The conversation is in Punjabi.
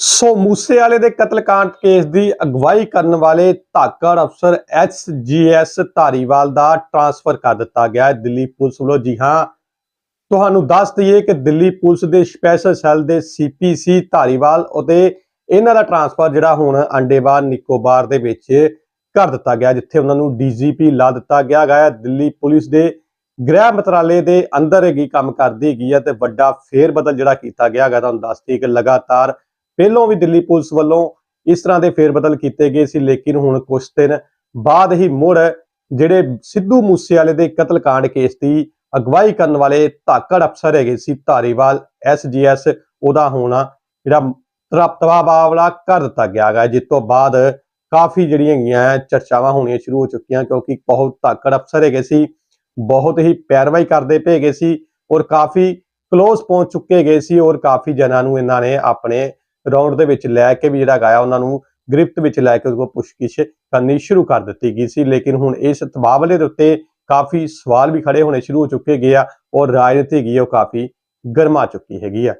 ਸੋ ਮੂਸੇ ਵਾਲੇ ਦੇ ਕਤਲकांड ਕੇਸ ਦੀ ਅਗਵਾਈ ਕਰਨ ਵਾਲੇ ਧਾਕੜ ਅਫਸਰ ਐਸਜੀਐਸ ਧਾਰੀਵਾਲ ਦਾ ਟਰਾਂਸਫਰ ਕਰ ਦਿੱਤਾ ਗਿਆ ਹੈ ਦਿੱਲੀ ਪੁਲਿਸ ਵੱਲੋਂ। ਜੀ ਹਾਂ, ਤੁਹਾਨੂੰ ਦੱਸ ਦਈਏ ਕਿ ਦਿੱਲੀ ਪੁਲਿਸ ਦੇ ਸਪੈਸ਼ਲ ਸੈੱਲ ਦੇ ਸੀਪੀਸੀ ਧਾਰੀਵਾਲ ਅਤੇ ਇਹਨਾਂ ਦਾ ਟਰਾਂਸਫਰ ਜਿਹੜਾ ਹੁਣ ਅੰਡੇਵਾਰ ਨਿਕੋਬਾਰ ਦੇ ਵਿੱਚ ਕਰ ਦਿੱਤਾ ਗਿਆ, ਜਿੱਥੇ ਉਹਨਾਂ ਨੂੰ ਡੀਜੀਪੀ ਲਾ ਦਿੱਤਾ ਗਿਆ ਹੈ। ਦਿੱਲੀ ਪੁਲਿਸ ਦੇ ਗ੍ਰਹਿ ਮੰਤਰਾਲੇ ਦੇ ਅੰਦਰ ਹੀ ਕੰਮ ਕਰਦੀ ਗਈ ਹੈ ਤੇ ਵੱਡਾ ਫੇਰ ਬਦਲ ਜਿਹੜਾ ਕੀਤਾ ਗਿਆ ਹੈਗਾ, ਤੁਹਾਨੂੰ ਦੱਸਦੀ ਕਿ ਲਗਾਤਾਰ ਪਹਿਲੋਂ ਵੀ ਦਿੱਲੀ ਪੁਲਿਸ ਵੱਲੋਂ ਇਸ ਤਰ੍ਹਾਂ ਦੇ ਫੇਰ ਬਦਲ ਕੀਤੇ ਗਏ ਸੀ, ਲੇਕਿਨ ਹੁਣ ਕੁਝ ਦਿਨ ਬਾਅਦ ਹੀ ਮੁੜ ਜਿਹੜੇ ਸਿੱਧੂ ਮੂਸੇਵਾਲੇ ਦੇ ਕਤਲकांड ਕੇਸ ਦੀ ਅਗਵਾਈ ਕਰਨ ਵਾਲੇ ਧਾਕੜ ਅਫਸਰ ਹੈਗੇ ਸੀ ਧਾਰੀਵਾਲ ਐਸਜੀਐਸ ਉਹਦਾ ਹੋਣਾ ਜਿਹੜਾ ਤਬਾਬਾਵਲਾ ਕਰ ਦਿੱਤਾ ਗਿਆ ਹੈ ਜਿਸ ਤੋਂ ਬਾਅਦ ਕਾਫੀ ਜਿਹੜੀਆਂ ਹੈਗੀਆਂ ਚਰਚਾਵਾਂ ਹੋਣੀਆਂ ਸ਼ੁਰੂ ਹੋ ਚੁੱਕੀਆਂ, ਕਿਉਂਕਿ ਬਹੁਤ ਧਾਕੜ ਅਫਸਰ ਹੈਗੇ ਸੀ, ਬਹੁਤ ਹੀ ਪੈਰਵਾਈ ਕਰਦੇ ਪਏ ਗਏ ਸੀ ਔਰ ਕਾਫੀ ਕਲੋਜ਼ ਪਹੁੰਚ ਚੁੱਕੇ ਗਏ ਸੀ ਔਰ ਕਾਫੀ ਜਨਾਂ ਨੂੰ ਇਹਨਾਂ ਨੇ ਆਪਣੇ ਰਾਉਂਡ ਦੇ ਵਿੱਚ ਲੈ ਕੇ ਵੀ ਜਿਹੜਾ ਗਾਇਆ ਉਹਨਾਂ ਨੂੰ ਗ੍ਰਿਫਤ ਵਿੱਚ ਲੈ ਕੇ ਉਹਦੇ ਕੋਲ ਪੁੱਛਗਿੱਛ ਕਰਨੀ ਸ਼ੁਰੂ ਕਰ ਦਿੱਤੀ ਗਈ ਸੀ। ਲੇਕਿਨ ਹੁਣ ਇਸ ਤਬਾਵਲੇ ਦੇ ਉੱਤੇ ਕਾਫੀ ਸਵਾਲ ਵੀ ਖੜੇ ਹੋਣੇ ਸ਼ੁਰੂ ਹੋ ਚੁੱਕੇ ਗਏ ਆ ਔਰ ਰਾਜਨੀਤੀ ਹੈਗੀ ਆ, ਉਹ ਕਾਫੀ ਗਰਮਾ ਚੁੱਕੀ ਹੈਗੀ ਆ।